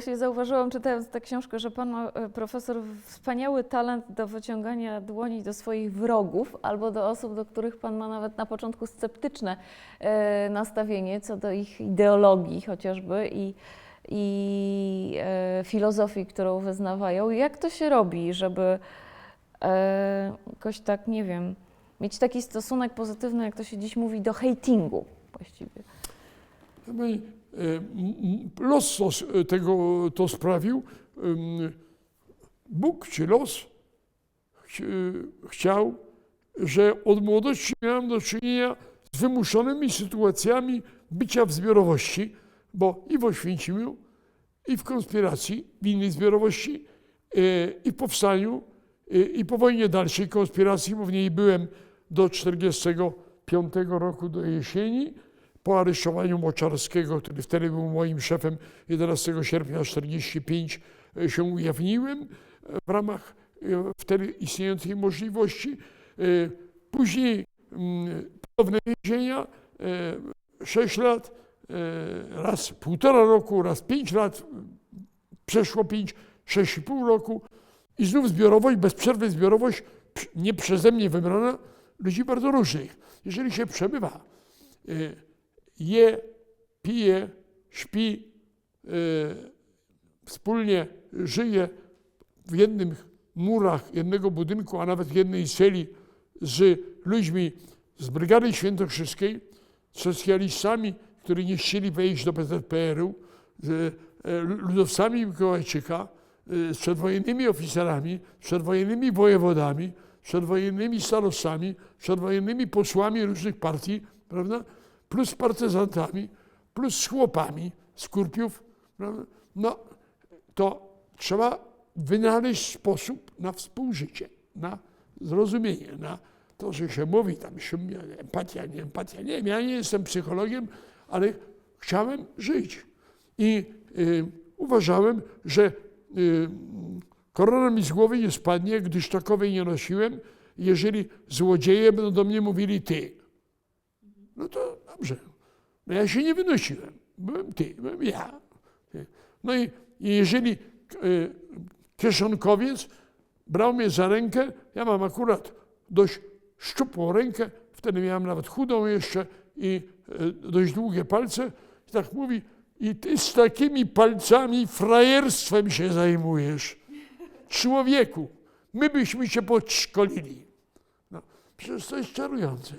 właśnie zauważyłam, czytając tę książkę, że pan ma, e, profesor, wspaniały talent do wyciągania dłoni do swoich wrogów albo do osób, do których pan ma nawet na początku sceptyczne e, nastawienie co do ich ideologii chociażby i, i e, filozofii, którą wyznawają. Jak to się robi, żeby jakoś tak, nie wiem, mieć taki stosunek pozytywny, jak to się dziś mówi, do hatingu właściwie? M- Los s- tego to sprawił. Ym, Bóg czy los chci- chciał, że od młodości miałem do czynienia z wymuszonymi sytuacjami bycia w zbiorowości, bo i w Oświęcimiu, i w konspiracji, w innej zbiorowości, i w powstaniu, i po wojnie dalszej konspiracji, bo w niej byłem do 1945 roku, do jesieni, po aresztowaniu Moczarskiego, który wtedy był moim szefem 11 sierpnia 1945 się ujawniłem e, w ramach e, wtedy istniejącej możliwości. E, Później mm, ponowne więzienia, 6 lat, e, raz półtora roku, raz 5 lat, przeszło 5, 6,5 roku i znów zbiorowość, bez przerwy zbiorowość, nie przeze mnie wybrana, ludzi bardzo różnych. Jeżeli się przebywa, e, je, pije, śpi, e, wspólnie żyje w jednych murach jednego budynku, a nawet jednej celi z ludźmi z Brygady Świętokrzyskiej, socjalistami, którzy nie chcieli wejść do PZPR-u, z e, ludowcami Mikołajczyka, e, z przedwojennymi oficerami, przedwojennymi wojewodami, przedwojennymi starostami, przedwojennymi posłami różnych partii, prawda? Plus partyzantami, plus z chłopami z Kurpiów, no to trzeba wynaleźć sposób na współżycie, na zrozumienie, na to, że się mówi tam siumie, empatia, nie empatia. Nie wiem, ja nie jestem psychologiem, ale chciałem żyć. I y, uważałem, że y, korona mi z głowy nie spadnie, gdyż takowej nie nosiłem. Jeżeli złodzieje będą do mnie mówili ty, no to dobrze. No ja się nie wynosiłem. Byłem ty, byłem ja. No i, jeżeli y, kieszonkowiec brał mnie za rękę, ja mam akurat dość szczupłą rękę, wtedy miałem nawet chudą jeszcze i y, dość długie palce, i tak mówi, i ty z takimi palcami frajerstwem się zajmujesz. Człowieku, my byśmy cię podszkolili. No, przecież to jest czarujące.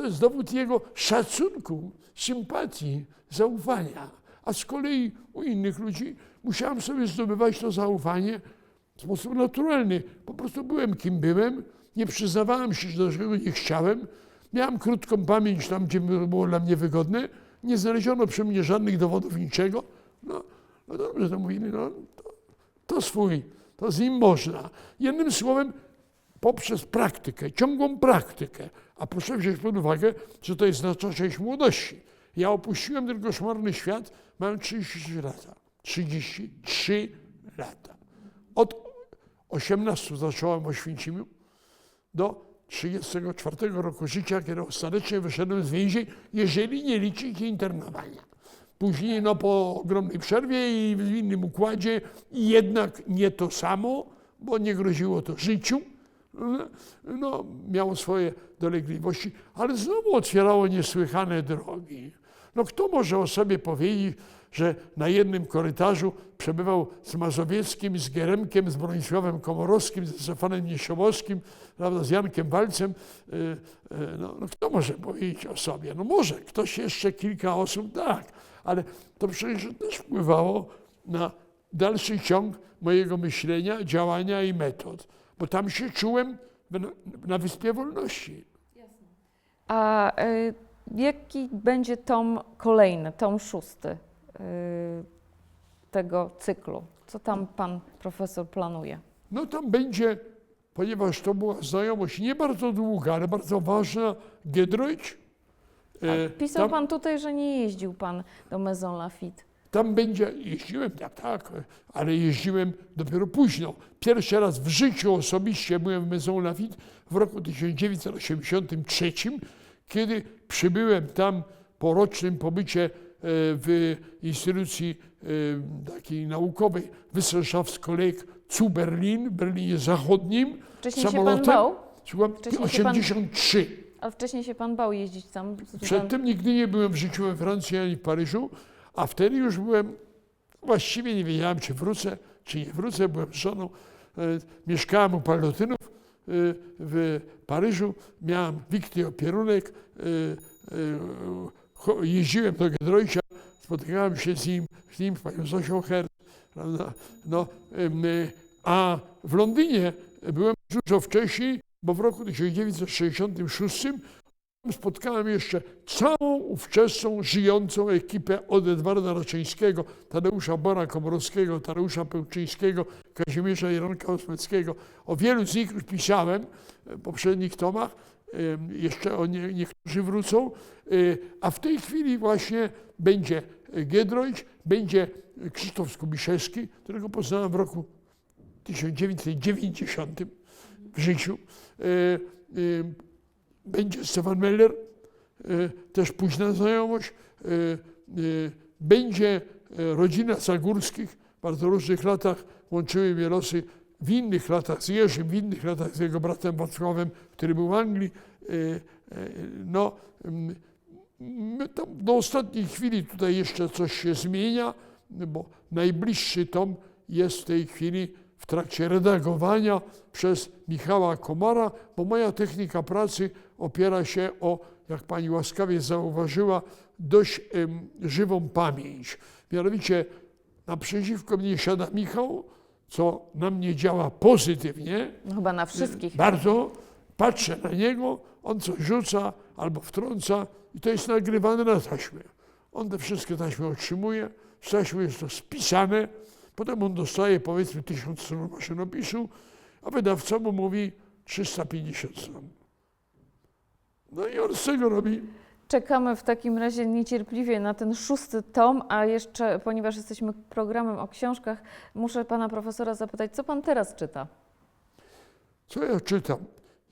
To jest dowód jego szacunku, sympatii, zaufania. A z kolei u innych ludzi musiałem sobie zdobywać to zaufanie w sposób naturalny. Po prostu byłem kim byłem, nie przyznawałem się, do czego nie chciałem. Miałem krótką pamięć tam, gdzie było dla mnie wygodne. Nie znaleziono przy mnie żadnych dowodów niczego. No, no dobrze, to mówili, no to, to swój, to z nim można. Jednym słowem, poprzez praktykę, ciągłą praktykę. A proszę wziąć pod uwagę, że to jest znaczna część młodości. Ja opuściłem ten koszmarny świat, mając 33 lata. 33 lata. Od 18 zacząłem w Oświęcimiu do 34 roku życia, kiedy ostatecznie wyszedłem z więzień, jeżeli nie liczyć internawania. Później no, po ogromnej przerwie i w innym układzie jednak nie to samo, bo nie groziło to życiu. No, No, miało swoje dolegliwości, ale znowu otwierało niesłychane drogi. No kto może o sobie powiedzieć, że na jednym korytarzu przebywał z Mazowieckim, z Geremkiem, z Bronisławem Komorowskim, z Stefanem Niesiołowskim, prawda, z Jankiem Walcem. Y, y, No, no kto może powiedzieć o sobie? No może, ktoś jeszcze, kilka osób, tak, ale to przecież też wpływało na dalszy ciąg mojego myślenia, działania i metod, bo tam się czułem na, Wyspie Wolności. A y, jaki będzie tom kolejny, tom szósty y, tego cyklu? Co tam pan profesor planuje? No tam będzie, ponieważ to była znajomość nie bardzo długa, ale bardzo ważna, Giedroyć. E, Pisał tam, pan tutaj, że nie jeździł pan do Maison Lafitte. Tam będzie, jeździłem, tak, tak, ale jeździłem dopiero późno. Pierwszy raz w życiu osobiście byłem w Maison Lafitte w roku 1983, kiedy przybyłem tam po rocznym pobycie w instytucji e, takiej naukowej Wissenschaftskolleg zu Berlin, w Berlinie Zachodnim. Wcześniej się pan samolotem. bał, Słucham, Wcześniej się pan- 83. ale wcześniej się pan bał jeździć tam. Przedtem nigdy nie byłem w życiu we Francji ani w Paryżu, a wtedy już byłem, właściwie nie wiedziałem, czy wrócę, czy nie wrócę. Byłem żoną, e, mieszkałem u Palotynów e, w Paryżu, miałem wikty opierunek, e, jeździłem do Gedroycia, spotykałem się z nim, z nim, z panią Zosią Herz? No, a w Londynie byłem dużo wcześniej, bo w roku 1966 spotkałem jeszcze całą ówczesną żyjącą ekipę od Edwarda Raczyńskiego, Tadeusza Bora Komorowskiego, Tadeusza Pełczyńskiego, Kazimierza Jeronka Osmeckiego. O wielu z nich już pisałem w poprzednich tomach, jeszcze o nie, niektórzy wrócą, y, a w tej chwili właśnie będzie Giedroyć, będzie Krzysztof Skubiszewski, którego poznałem w roku 1990 w życiu. Będzie Stefan Meller, y, też późna znajomość. Y, y, Będzie rodzina Zagórskich, w bardzo różnych latach łączyły mnie losy w innych latach z Jerzym, w innych latach z jego bratem Wacławem, który był w Anglii. No, do ostatniej chwili tutaj jeszcze coś się zmienia, bo najbliższy tom jest w tej chwili w trakcie redagowania przez Michała Komara, bo moja technika pracy opiera się o, jak pani łaskawie zauważyła, dość żywą pamięć. Mianowicie naprzeciwko mnie siada Michał, co na mnie działa pozytywnie, No, chyba na wszystkich. bardzo. Patrzę na niego, on coś rzuca albo wtrąca i to jest nagrywane na taśmę. On te wszystkie taśmy otrzymuje, z taśmy jest to spisane, potem on dostaje powiedzmy 1000 stron maszynopisu, a wydawca mu mówi 350 stron. No i on z tego robi Czekamy w takim razie niecierpliwie na ten szósty tom, a jeszcze, ponieważ jesteśmy programem o książkach, muszę pana profesora zapytać, co pan teraz czyta? Co ja czytam?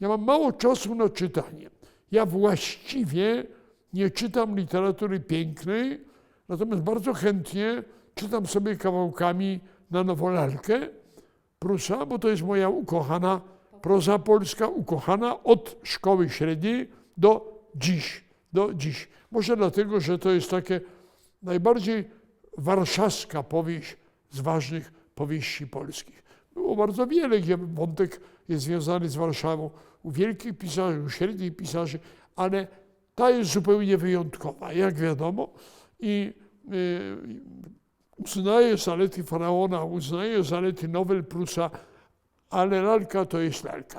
Ja mam mało czasu na czytanie. Ja właściwie nie czytam literatury pięknej, natomiast bardzo chętnie czytam sobie kawałkami na nowolalkę Prusa, bo to jest moja ukochana proza polska, ukochana od szkoły średniej do dziś. Do dziś. Może dlatego, że to jest takie najbardziej warszawska powieść z ważnych powieści polskich. Było bardzo wiele, gdzie wątek jest związany z Warszawą, u wielkich pisarzy, u średnich pisarzy, ale ta jest zupełnie wyjątkowa, jak wiadomo. I uznaję zalety Faraona, uznaję zalety nowel Prusa, ale lalka to jest lalka.